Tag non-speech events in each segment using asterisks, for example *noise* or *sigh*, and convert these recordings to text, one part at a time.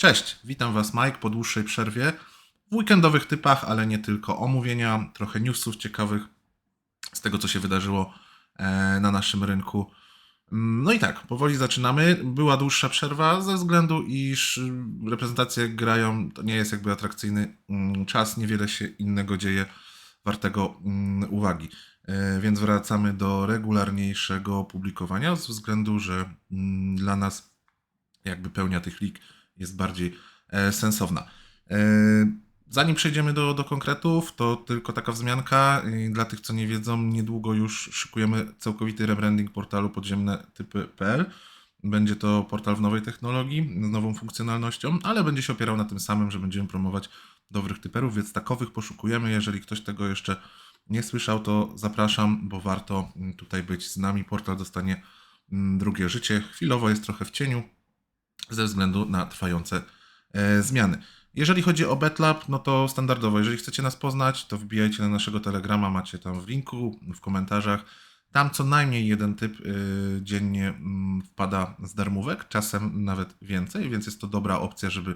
Cześć, witam Was Mike po dłuższej przerwie. W weekendowych typach, ale nie tylko. Omówienia, trochę newsów ciekawych z tego, co się wydarzyło e, na naszym rynku. Mm, No i tak, powoli zaczynamy. Była dłuższa przerwa ze względu, iż y, reprezentacje grają, to nie jest jakby atrakcyjny mm, czas, niewiele się innego dzieje wartego mm, uwagi. E, Więc wracamy do regularniejszego publikowania ze względu, że mm, dla nas jakby pełnia tych lig jest bardziej e, sensowna. E, Zanim przejdziemy do, do konkretów, to tylko taka wzmianka. Dla tych, co nie wiedzą, niedługo już szykujemy całkowity rebranding portalu podziemne typy.pl. Będzie to portal w nowej technologii, z nową funkcjonalnością, ale będzie się opierał na tym samym, że będziemy promować dobrych typerów, więc takowych poszukujemy. Jeżeli ktoś tego jeszcze nie słyszał, to zapraszam, bo warto mm, tutaj być z nami. Portal dostanie mm, drugie życie. Chwilowo jest trochę w cieniu ze względu na trwające e, zmiany. Jeżeli chodzi o BetLab, no to standardowo, jeżeli chcecie nas poznać, to wbijajcie na naszego Telegrama, macie tam w linku, w komentarzach. Tam co najmniej jeden typ y, dziennie mm, wpada z darmówek, czasem nawet więcej, więc jest to dobra opcja, żeby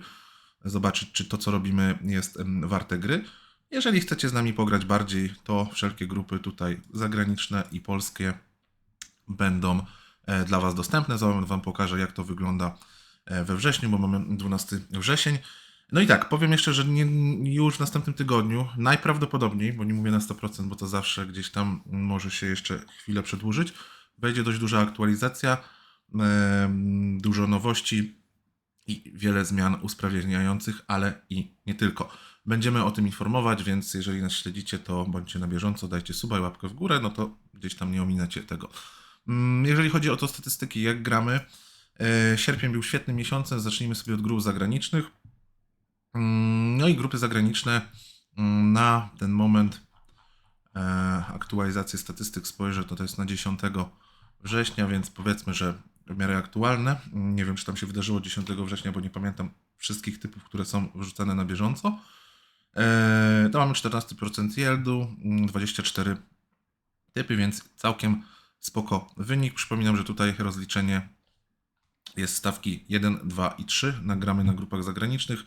zobaczyć, czy to, co robimy, jest em, warte gry. Jeżeli chcecie z nami pograć bardziej, to wszelkie grupy tutaj zagraniczne i polskie będą e, dla Was dostępne. Za moment Wam pokażę, jak to wygląda we wrześniu, bo mamy 12 wrzesień. No i tak, powiem jeszcze, że nie, już w następnym tygodniu, najprawdopodobniej, bo nie mówię na 100%, bo to zawsze gdzieś tam może się jeszcze chwilę przedłużyć, wejdzie dość duża aktualizacja, em, dużo nowości i wiele zmian usprawniających, ale i nie tylko. Będziemy o tym informować, więc jeżeli nas śledzicie, to bądźcie na bieżąco, dajcie suba i łapkę w górę, no to gdzieś tam nie ominacie tego. Mm, Jeżeli chodzi o to statystyki, jak gramy, e, sierpień był świetnym miesiącem, zacznijmy sobie od grup zagranicznych. Mm, No i grupy zagraniczne mm, na ten moment e, aktualizację statystyk spojrzę, to to jest na 10 września, więc powiedzmy, że w miarę aktualne. Mm, Nie wiem, czy tam się wydarzyło 10 września, bo nie pamiętam wszystkich typów, które są wrzucane na bieżąco. E, To mamy 14% yieldu, mm, 24 typy, więc całkiem spoko wynik. Przypominam, że tutaj rozliczenie jest stawki 1, 2 i 3. Nagramy na grupach zagranicznych.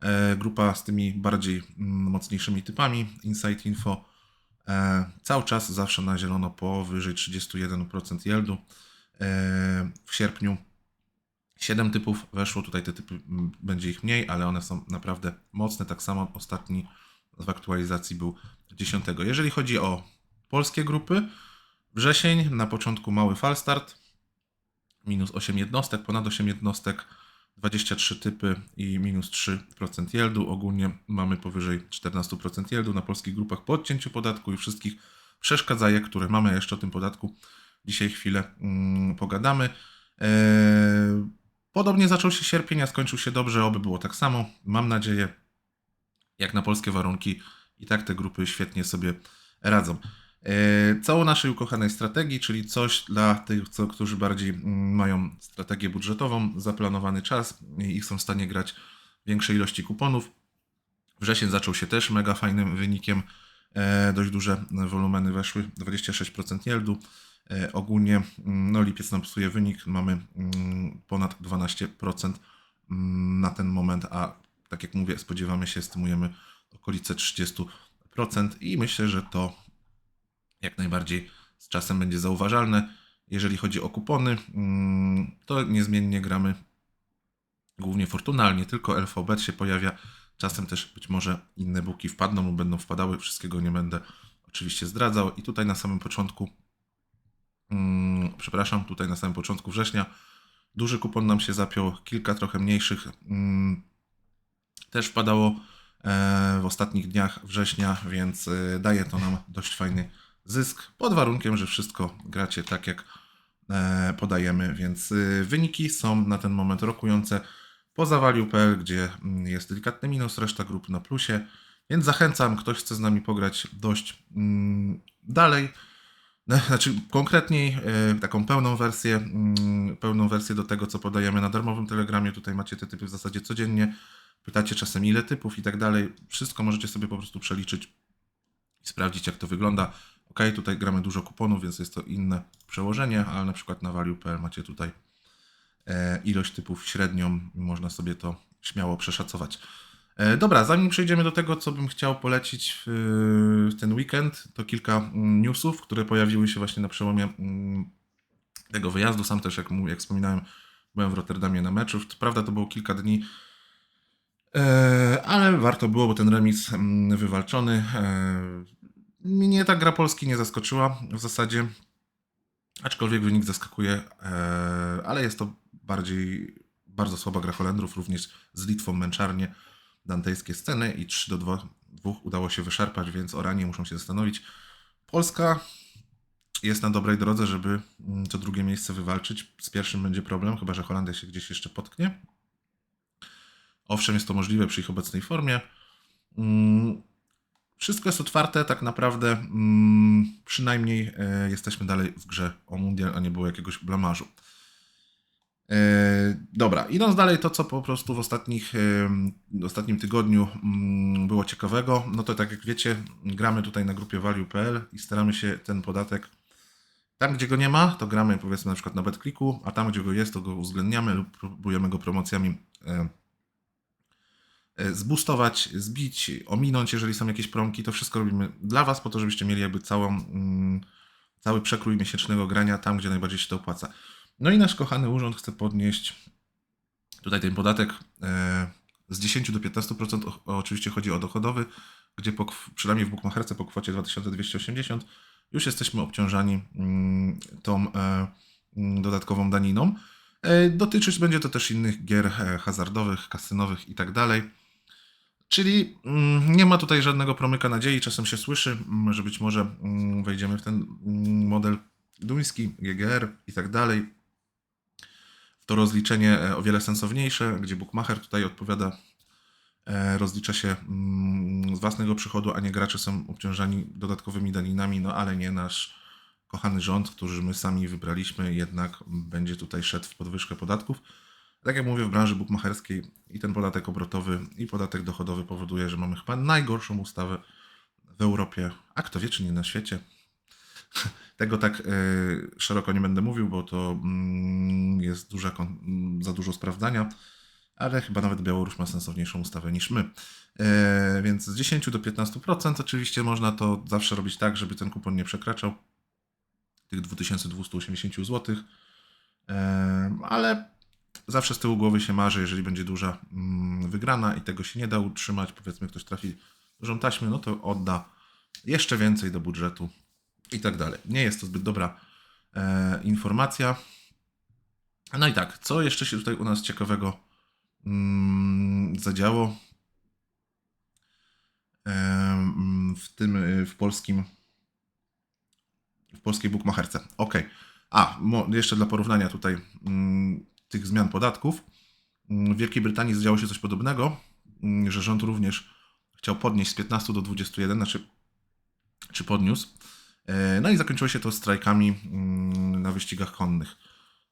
E, grupa z tymi bardziej mm, mocniejszymi typami, Insight Info, e, cały czas zawsze na zielono powyżej 31% yieldu. E, w sierpniu 7 typów weszło, tutaj te typy mm, będzie ich mniej, ale one są naprawdę mocne. Tak samo ostatni w aktualizacji był 10. Jeżeli chodzi o polskie grupy, wrzesień na początku mały falstart, minus 8 jednostek, ponad 8 jednostek, 23 typy i minus 3% yieldu. Ogólnie mamy powyżej 14% yieldu na polskich grupach po odcięciu podatku i wszystkich przeszkadzajek, które mamy jeszcze o tym podatku. Dzisiaj chwilę mm, pogadamy. Eee, podobnie zaczął się sierpień, a skończył się dobrze, oby było tak samo. Mam nadzieję, jak na polskie warunki i tak te grupy świetnie sobie radzą. E, Całą naszej ukochanej strategii, czyli coś dla tych, co, którzy bardziej mm, mają strategię budżetową, zaplanowany czas i chcą w stanie grać większej ilości kuponów. Wrzesień zaczął się też mega fajnym wynikiem. E, Dość duże wolumeny weszły, 26% yieldu. E, Ogólnie mm, no, lipiec nam psuje wynik, mamy mm, ponad 12% mm, na ten moment, a tak jak mówię, spodziewamy się, stymujemy okolice 30% i myślę, że to jak najbardziej z czasem będzie zauważalne. Jeżeli chodzi o kupony, mm, to niezmiennie gramy głównie Fortuna, nie tylko LVB się pojawia. Czasem też być może inne buki wpadną lub będą wpadały. Wszystkiego nie będę oczywiście zdradzał. I tutaj na samym początku, mm, przepraszam, tutaj na samym początku września duży kupon nam się zapiął, kilka trochę mniejszych mm, też wpadało e, w ostatnich dniach września, więc e, daje to nam dość fajny zysk, pod warunkiem, że wszystko gracie tak jak e, podajemy, więc e, wyniki są na ten moment rokujące. Poza value.pl, gdzie mm, jest delikatny minus, reszta grup na plusie, więc zachęcam, ktoś chce z nami pograć dość mm, dalej, znaczy konkretniej e, taką pełną wersję, mm, pełną wersję do tego, co podajemy na darmowym telegramie, tutaj macie te typy w zasadzie codziennie, pytacie czasem ile typów i tak dalej, wszystko możecie sobie po prostu przeliczyć i sprawdzić, jak to wygląda. Ok, tutaj gramy dużo kuponów, więc jest to inne przełożenie, ale na przykład na value.pl macie tutaj e, ilość typów średnią, można sobie to śmiało przeszacować. E, Dobra, zanim przejdziemy do tego, co bym chciał polecić w ten weekend, to kilka mm, newsów, które pojawiły się właśnie na przełomie mm, tego wyjazdu. Sam też, jak, jak wspominałem, byłem w Rotterdamie na meczu. Prawda to było kilka dni, ale warto było, bo ten remis mm, wywalczony. e, Mnie ta gra Polski nie zaskoczyła w zasadzie, aczkolwiek wynik zaskakuje, e, ale jest to bardziej bardzo słaba gra Holendrów, również z Litwą męczarnie dantejskie sceny i 3 do 2, 2 udało się wyszarpać, więc Oranie muszą się zastanowić. Polska jest na dobrej drodze, żeby mm, to drugie miejsce wywalczyć. Z pierwszym będzie problem, chyba że Holandia się gdzieś jeszcze potknie. Owszem, jest to możliwe przy ich obecnej formie. Mm, Wszystko jest otwarte, tak naprawdę. mm, Przynajmniej e, jesteśmy dalej w grze o mundial, a nie było jakiegoś blamażu. E, Dobra, idąc dalej, to co po prostu w ostatnich, em, w ostatnim tygodniu mm, było ciekawego, no to tak jak wiecie, gramy tutaj na grupie value.pl i staramy się ten podatek, tam gdzie go nie ma, to gramy powiedzmy na przykład na BetClicku, a tam gdzie go jest, to go uwzględniamy lub próbujemy go promocjami e, zboostować, zbić, ominąć, jeżeli są jakieś promki, to wszystko robimy dla Was, po to, żebyście mieli jakby całą, mm, cały przekrój miesięcznego grania tam, gdzie najbardziej się to opłaca. No i nasz kochany urząd chce podnieść tutaj ten podatek e, z 10 do 15%. O, oczywiście chodzi o dochodowy, gdzie po, przynajmniej w Bookmacherce po kwocie 2280 już jesteśmy obciążani mm, tą e, mm, dodatkową daniną. Dotyczyć będzie to też innych gier hazardowych, kasynowych i tak. Czyli mm, nie ma tutaj żadnego promyka nadziei. Czasem się słyszy, że być może mm, wejdziemy w ten mm, model duński, GGR i tak dalej. To rozliczenie e, o wiele sensowniejsze, gdzie bookmacher tutaj odpowiada, e, rozlicza się z własnego przychodu, a nie gracze są obciążani dodatkowymi daninami, no ale nie nasz kochany rząd, który my sami wybraliśmy, jednak będzie tutaj szedł w podwyżkę podatków. Tak jak mówię, w branży bukmacherskiej i ten podatek obrotowy, i podatek dochodowy powoduje, że mamy chyba najgorszą ustawę w Europie, a kto wie, czy nie na świecie. *laughs* Tego tak e, szeroko nie będę mówił, bo to mm, jest duża, za dużo sprawdzania, ale chyba nawet Białoruś ma sensowniejszą ustawę niż my. E, więc z 10 do 15% oczywiście można to zawsze robić tak, żeby ten kupon nie przekraczał tych 2280 zł, e, ale zawsze z tyłu głowy się marzy, jeżeli będzie duża mm, wygrana i tego się nie da utrzymać, powiedzmy ktoś trafi dużą taśmę, no to odda jeszcze więcej do budżetu i tak dalej. Nie jest to zbyt dobra e, informacja. No i tak, co jeszcze się tutaj u nas ciekawego mm, zadziało e, mm, w tym, e, w polskim w polskiej bukmacherce. Ok. A, mo, jeszcze dla porównania tutaj mm, tych zmian podatków. Mm, W Wielkiej Brytanii zdziało się coś podobnego, mm, że rząd również chciał podnieść z 15 do 21, znaczy czy podniósł. E, No i zakończyło się to strajkami mm, na wyścigach konnych.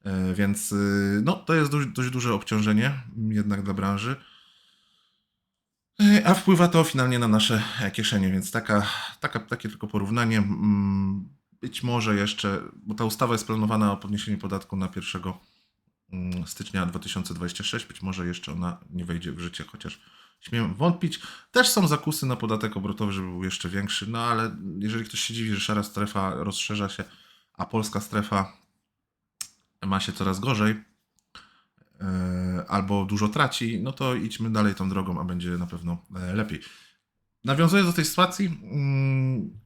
E, Więc y, no, to jest dość, duże obciążenie jednak dla branży. E, A wpływa to finalnie na nasze kieszenie, więc taka, taka, takie tylko porównanie. Być może jeszcze, bo ta ustawa jest planowana o podniesieniu podatku na 1 mm, stycznia 2026, być może jeszcze ona nie wejdzie w życie, chociaż śmiem wątpić. Też są zakusy na podatek obrotowy, żeby był jeszcze większy, no ale jeżeli ktoś się dziwi, że szara strefa rozszerza się, a polska strefa ma się coraz gorzej, e, albo dużo traci, no to idźmy dalej tą drogą, a będzie na pewno e, lepiej. Nawiązując do tej sytuacji, mm,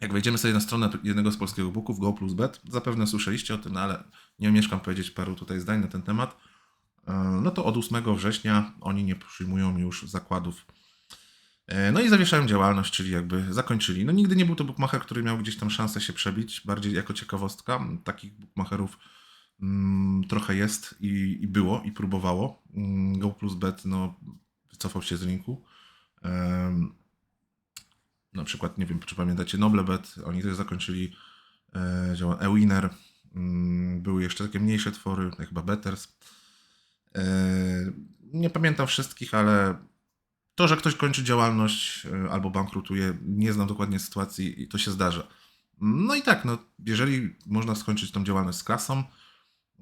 jak wejdziemy sobie na stronę jednego z polskiego booków, Go plus Bet, zapewne słyszeliście o tym, no ale nie omieszkam powiedzieć paru tutaj zdań na ten temat. E, No to od 8 września oni nie przyjmują już zakładów. E, No i zawieszają działalność, czyli jakby zakończyli. No nigdy nie był to bookmacher, który miał gdzieś tam szansę się przebić, bardziej jako ciekawostka. Takich bookmacherów mm, trochę jest i, i było, i próbowało. Mm, Go plus Bet no, wycofał się z rynku. Na przykład, nie wiem, czy pamiętacie Noblebet, oni też zakończyli e, działa Ewinner. Mm, były jeszcze takie mniejsze twory, chyba Betters. E, nie pamiętam wszystkich, ale to, że ktoś kończy działalność e, albo bankrutuje, nie znam dokładnie sytuacji i to się zdarza. No i tak, no, jeżeli można skończyć tą działalność z kasą,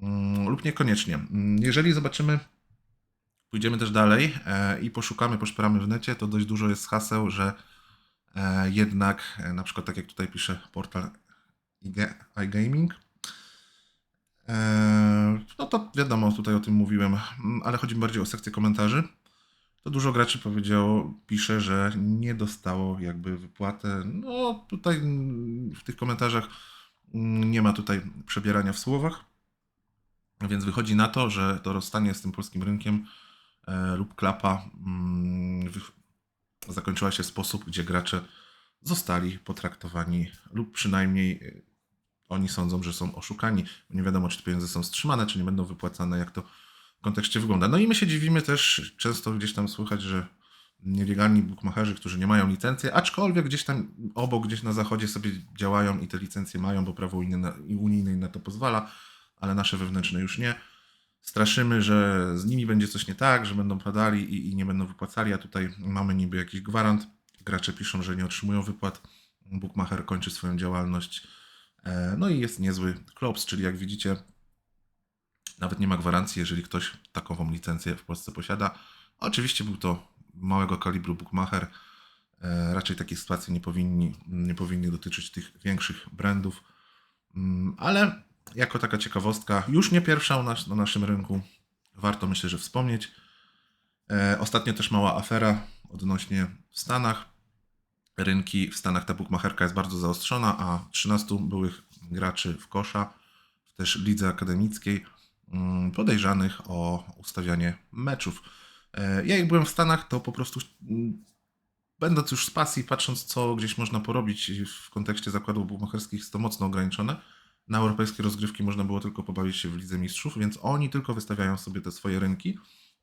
mm, lub niekoniecznie. Mm, Jeżeli zobaczymy pójdziemy też dalej e, i poszukamy, poszperamy w necie, to dość dużo jest haseł, że jednak, e, na przykład tak jak tutaj pisze portal IG iGaming, e, no to wiadomo, tutaj o tym mówiłem, mm, ale chodzi mi bardziej o sekcję komentarzy. To dużo graczy powiedziało, pisze, że nie dostało jakby wypłatę. No tutaj mm, w tych komentarzach mm, nie ma tutaj przebierania w słowach. Więc wychodzi na to, że to rozstanie z tym polskim rynkiem e, lub klapa zakończyła się w sposób, gdzie gracze zostali potraktowani lub przynajmniej e, oni sądzą, że są oszukani. Nie wiadomo, czy te pieniądze są wstrzymane, czy nie będą wypłacane, jak to w kontekście wygląda. No i my się dziwimy też, często gdzieś tam słychać, że nielegalni bookmacherzy, którzy nie mają licencji, aczkolwiek gdzieś tam obok, gdzieś na zachodzie sobie działają i te licencje mają, bo prawo unijne, na to pozwala, ale nasze wewnętrzne już nie. Straszymy, że z nimi będzie coś nie tak, że będą padali i, i nie będą wypłacali, a tutaj mamy niby jakiś gwarant. Gracze piszą, że nie otrzymują wypłat. Bookmacher kończy swoją działalność. E, No i jest niezły klops, czyli jak widzicie, nawet nie ma gwarancji, jeżeli ktoś takową licencję w Polsce posiada. Oczywiście był to małego kalibru bookmacher. E, Raczej takie sytuacje nie powinni, nie powinny dotyczyć tych większych brandów. Mm, Ale jako taka ciekawostka, już nie pierwsza nas, na naszym rynku, warto myślę, że wspomnieć. E, Ostatnio też mała afera odnośnie w Stanach. Rynki w Stanach ta bookmacherka jest bardzo zaostrzona, a 13 byłych graczy w kosza, też lidze akademickiej, mm, podejrzanych o ustawianie meczów. E, Ja jak byłem w Stanach, to po prostu mm, będąc już z pasji, patrząc co gdzieś można porobić w kontekście zakładów bookmacherskich, jest to mocno ograniczone. Na europejskie rozgrywki można było tylko pobawić się w Lidze Mistrzów, więc oni tylko wystawiają sobie te swoje rynki,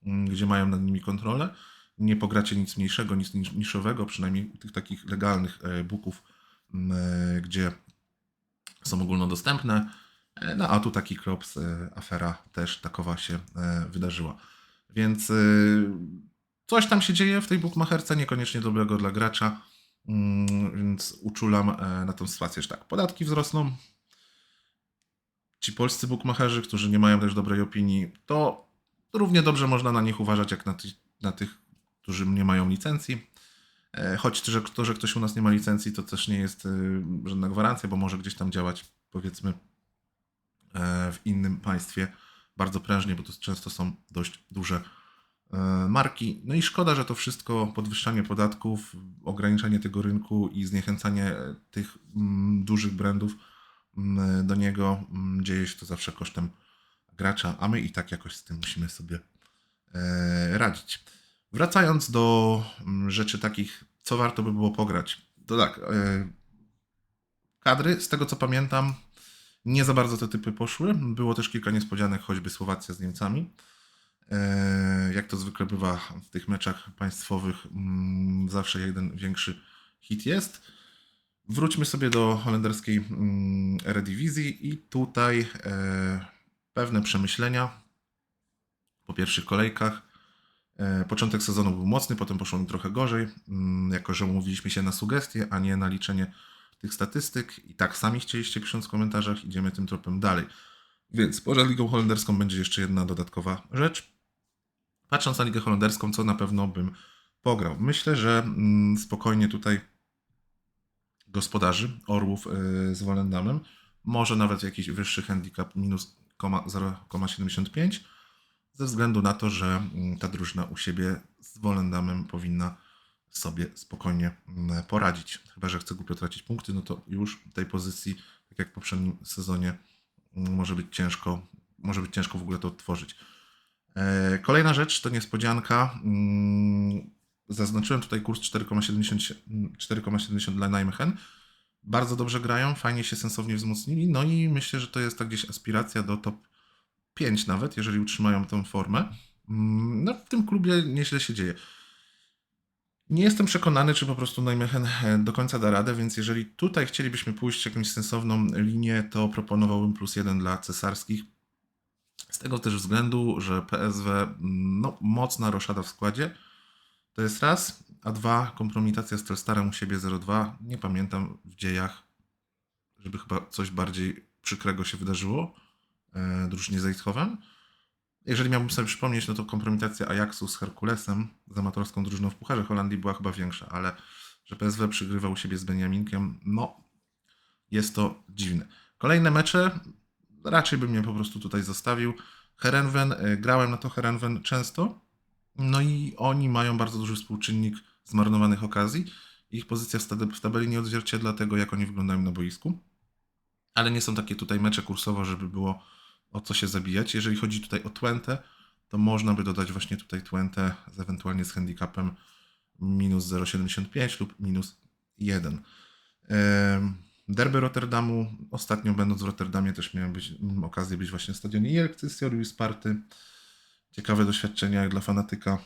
mm, gdzie mają nad nimi kontrolę. Nie pogracie nic mniejszego, nic nisz- niszowego, przynajmniej tych takich legalnych e, booków, mm, e, gdzie są ogólnodostępne. E, No a tu taki klops, e, afera też takowa się wydarzyła. Więc coś tam się dzieje w tej bookmacherce, niekoniecznie dobrego dla gracza, Mm, więc uczulam na tę sytuację, że tak, podatki wzrosną. Ci polscy bookmacherzy, którzy nie mają też dobrej opinii, to równie dobrze można na nich uważać, jak na, ty, na tych, którzy nie mają licencji. E, Choć to że, to, że ktoś u nas nie ma licencji, to też nie jest e, żadna gwarancja, bo może gdzieś tam działać, powiedzmy, e, w innym państwie bardzo prężnie, bo to często są dość duże marki. No i szkoda, że to wszystko, podwyższanie podatków, ograniczanie tego rynku i zniechęcanie tych mm, dużych brandów do niego, mm, dzieje się to zawsze kosztem gracza, a my i tak jakoś z tym musimy sobie e, radzić. Wracając do mm, rzeczy takich, co warto by było pograć. To tak, e, kadry, z tego co pamiętam, nie za bardzo te typy poszły. Było też kilka niespodzianek, choćby Słowacja z Niemcami. E, Jak to zwykle bywa w tych meczach państwowych, mm, zawsze jeden większy hit jest. Wróćmy sobie do holenderskiej mm, Eredivisie i tutaj e, pewne przemyślenia po pierwszych kolejkach. E, Początek sezonu był mocny, potem poszło mi trochę gorzej, mm, jako że umówiliśmy się na sugestie, a nie na liczenie tych statystyk. I tak sami chcieliście pisząc w komentarzach, idziemy tym tropem dalej. Więc poza Ligą Holenderską będzie jeszcze jedna dodatkowa rzecz. Patrząc na Ligę Holenderską, co na pewno bym pograł. Myślę, że mm, spokojnie tutaj gospodarzy Orłów y, z Wolendamem, może nawet jakiś wyższy handicap minus koma- 0,75 ze względu na to, że mm, ta drużyna u siebie z Wolendamem powinna sobie spokojnie mm, poradzić. Chyba, że chce głupio tracić punkty, no to już w tej pozycji, tak jak w poprzednim sezonie, mm, może być ciężko, może być ciężko w ogóle to odtworzyć. E, Kolejna rzecz to niespodzianka. Zaznaczyłem tutaj kurs 4,70 4,70 dla Nijmegen. Bardzo dobrze grają, fajnie się sensownie wzmocnili, no i myślę, że to jest tak gdzieś aspiracja do top 5 nawet, jeżeli utrzymają tę formę. Mm, No w tym klubie nieźle się dzieje. Nie jestem przekonany, czy po prostu Nijmegen e, do końca da radę, więc jeżeli tutaj chcielibyśmy pójść jakąś sensowną linię, to proponowałbym plus jeden dla cesarskich. Z tego też względu, że PSW, mm, no, mocna roszada w składzie. To jest raz, a dwa, kompromitacja z Telstarem u siebie 0-2. Nie pamiętam w dziejach, żeby chyba coś bardziej przykrego się wydarzyło e, drużynie z Eindhoven. Jeżeli miałbym sobie przypomnieć, no to kompromitacja Ajaxu z Herkulesem, z amatorską drużyną w Pucharze Holandii była chyba większa, ale że PSW przygrywał u siebie z Beniaminkiem, no jest to dziwne. Kolejne mecze, raczej bym je po prostu tutaj zostawił. Herenven, y, grałem na to Herenven często, no i oni mają bardzo duży współczynnik zmarnowanych okazji. Ich pozycja w tabeli nie odzwierciedla tego, jak oni wyglądają na boisku. Ale nie są takie tutaj mecze kursowo, żeby było o co się zabijać. Jeżeli chodzi tutaj o Twente, to można by dodać właśnie tutaj Twente z ewentualnie z handicapem minus 0,75 lub minus 1. Em, Derby Rotterdamu. Ostatnio będąc w Rotterdamie też miałem być, okazję być właśnie w stadionie i Sparty. Ciekawe doświadczenia jak dla fanatyka.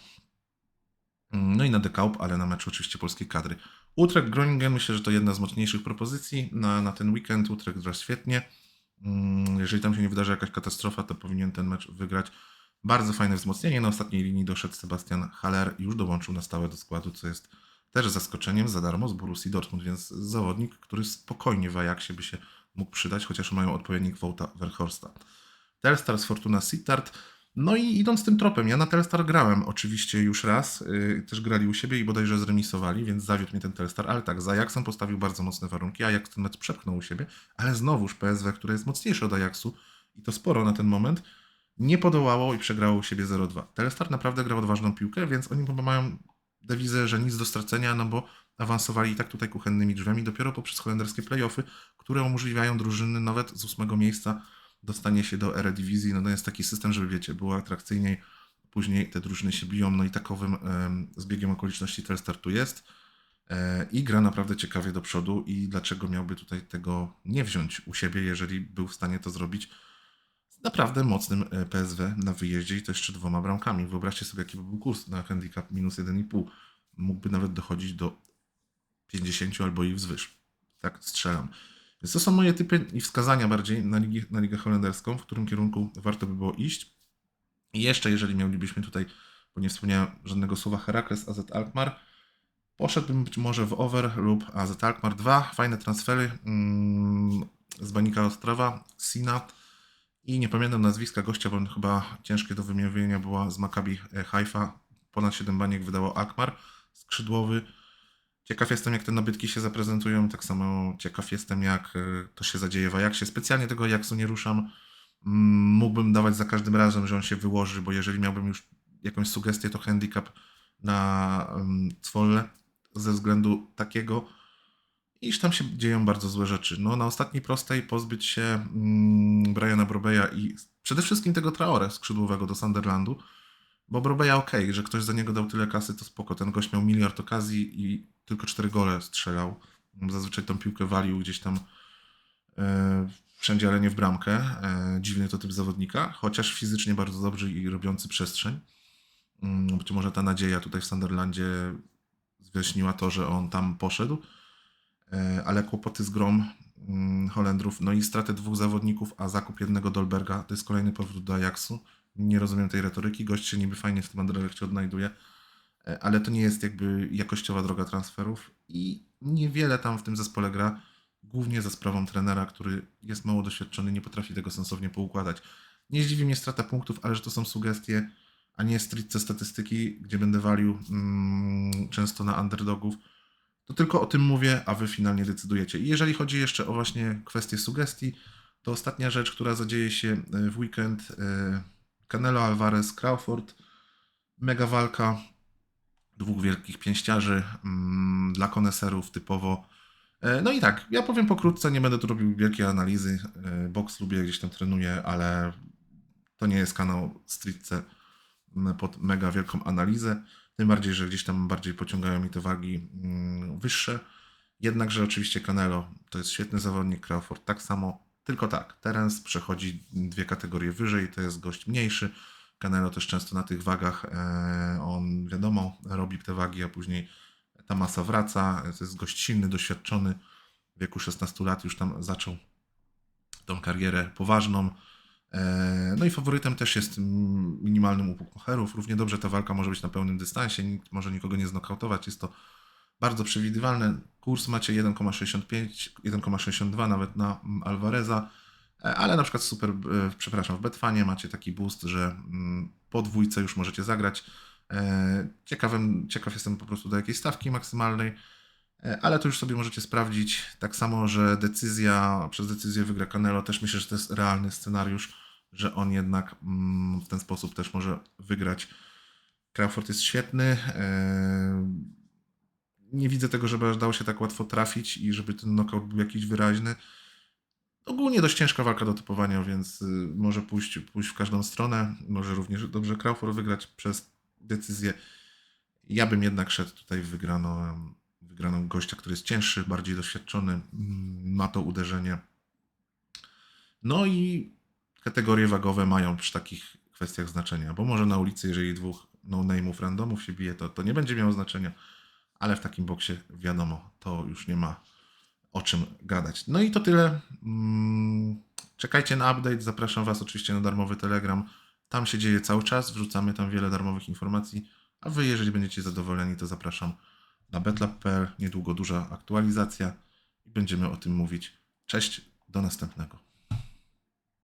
Mm, No i na The Kaup, ale na meczu oczywiście polskiej kadry. Utrecht Groningen myślę, że to jedna z mocniejszych propozycji na, na ten weekend. Utrecht gra świetnie. Mm, Jeżeli tam się nie wydarzy jakaś katastrofa, to powinien ten mecz wygrać. Bardzo fajne wzmocnienie. Na ostatniej linii doszedł Sebastian Haller już dołączył na stałe do składu, co jest też zaskoczeniem za darmo z Borussii Dortmund, więc zawodnik, który spokojnie w Ajaxie by się mógł przydać, chociaż mają odpowiednik Wołta Verhorsta. Telstar z Fortuna Sittard. No i idąc tym tropem, ja na Telstar grałem oczywiście już raz, yy, też grali u siebie i bodajże zremisowali, więc zawiódł mnie ten Telstar, ale tak, za Ajaxem postawił bardzo mocne warunki, Ajax ten mecz przepchnął u siebie, ale znowuż PSW, które jest mocniejsze od Ajaxu i to sporo na ten moment, nie podołało i przegrało u siebie 0-2. Telstar naprawdę grał odważną piłkę, więc oni chyba mają dewizę, że nic do stracenia, no bo awansowali i tak tutaj kuchennymi drzwiami dopiero poprzez holenderskie playoffy, które umożliwiają drużyny nawet z ósmego miejsca dostanie się do Eredivisie. No to jest taki system, żeby wiecie, było atrakcyjniej, później te drużyny się biją, no i takowym em, zbiegiem okoliczności Telstar tu jest e, i gra naprawdę ciekawie do przodu i dlaczego miałby tutaj tego nie wziąć u siebie, jeżeli był w stanie to zrobić z naprawdę mocnym e, PSW na wyjeździe i to jeszcze dwoma bramkami. Wyobraźcie sobie, jaki by był kurs na handicap minus 1,5. Mógłby nawet dochodzić do 50 albo i wzwyż. Tak strzelam. To są moje typy i wskazania bardziej na, na ligę holenderską, w którym kierunku warto by było iść. I jeszcze, jeżeli mielibyśmy tutaj, bo nie wspomniałem żadnego słowa, Herakles, AZ Alkmaar, poszedłbym być może w over lub AZ Alkmaar 2. Fajne transfery mm, z Banika Ostrawa, Sina i nie pamiętam nazwiska gościa, bo on chyba ciężkie do wymienienia była z Maccabi Haifa. Ponad 7 baniek wydało Alkmaar, skrzydłowy. Ciekaw jestem, jak te nabytki się zaprezentują. Tak samo ciekaw jestem, jak e, to się zadzieje w Ajaxie. Specjalnie tego Ajaxu nie ruszam. Mm, Mógłbym dawać za każdym razem, że on się wyłoży, bo jeżeli miałbym już jakąś sugestię, to handicap na um, Cwolle ze względu takiego, iż tam się dzieją bardzo złe rzeczy. No, na ostatniej prostej pozbyć się mm, Briana Brobeya i przede wszystkim tego Traore skrzydłowego do Sunderlandu, bo Brobeya ok, że ktoś za niego dał tyle kasy, to spoko. Ten gość miał miliard okazji i tylko cztery gole strzelał. Zazwyczaj tą piłkę walił gdzieś tam e, wszędzie, ale nie w bramkę. E, dziwny to typ zawodnika, chociaż fizycznie bardzo dobry i robiący przestrzeń. Mm, Być może ta nadzieja tutaj w Sunderlandzie wyjaśniła to, że on tam poszedł, E, ale kłopoty z grom mm, Holendrów, no i stratę dwóch zawodników, a zakup jednego Dolberga, to jest kolejny powrót do Ajaxu. Nie rozumiem tej retoryki, gość się niby fajnie w tym Anderlechcie odnajduje, e, ale to nie jest jakby jakościowa droga transferów i niewiele tam w tym zespole gra, głównie za sprawą trenera, który jest mało doświadczony, nie potrafi tego sensownie poukładać. Nie zdziwi mnie strata punktów, ale że to są sugestie, a nie stricte statystyki, gdzie będę walił mm, często na underdogów, to tylko o tym mówię, a wy finalnie decydujecie. I jeżeli chodzi jeszcze o właśnie kwestię sugestii, to ostatnia rzecz, która zadzieje się e, w weekend, e, Canelo Alvarez, Crawford, mega walka dwóch wielkich pięściarzy mm, dla koneserów typowo. E, No i tak, ja powiem pokrótce, nie będę tu robił wielkiej analizy. E, Boks lubię, gdzieś tam trenuję, ale to nie jest kanał stricte pod mega wielką analizę. Tym bardziej, że gdzieś tam bardziej pociągają mi te wagi mm, wyższe. Jednakże oczywiście Canelo to jest świetny zawodnik, Crawford tak samo, tylko tak, Terence przechodzi dwie kategorie wyżej, to jest gość mniejszy. Canelo też często na tych wagach, e, on wiadomo, robi te wagi, a później ta masa wraca. To jest gość silny, doświadczony. W wieku 16 lat już tam zaczął tą karierę poważną. E, No i faworytem też jest minimalnym moherów. Równie dobrze ta walka może być na pełnym dystansie, nikt może nikogo nie znokautować. Jest to bardzo przewidywalne. Kurs macie 1,65, 1,62 nawet na mm, Alvareza. E, Ale na przykład super, e, przepraszam, w Betfanie macie taki boost, że mm, po dwójce już możecie zagrać. E, Ciekawym, ciekaw jestem po prostu do jakiej stawki maksymalnej, ale to już sobie możecie sprawdzić. Tak samo, że decyzja, przez decyzję wygra Canelo, też myślę, że to jest realny scenariusz, że on jednak mm, w ten sposób też może wygrać. Crawford jest świetny. Nie widzę tego, żeby aż dało się tak łatwo trafić i żeby ten knockout był jakiś wyraźny. Ogólnie dość ciężka walka do typowania, więc y, może pójść, pójść w każdą stronę. Może również dobrze Crawford wygrać przez decyzję. Ja bym jednak szedł tutaj w wygraną, wygraną gościa, który jest cięższy, bardziej doświadczony, ma to uderzenie. No i kategorie wagowe mają przy takich kwestiach znaczenia, bo może na ulicy, jeżeli dwóch no-name'ów randomów się bije, to, to nie będzie miało znaczenia, ale w takim boksie wiadomo, to już nie ma o czym gadać. No i to tyle. Mm, Czekajcie na update. Zapraszam Was oczywiście na darmowy Telegram. Tam się dzieje cały czas. Wrzucamy tam wiele darmowych informacji. A Wy, jeżeli będziecie zadowoleni, to zapraszam na betlab.pl. Niedługo duża aktualizacja i będziemy o tym mówić. Cześć, do następnego.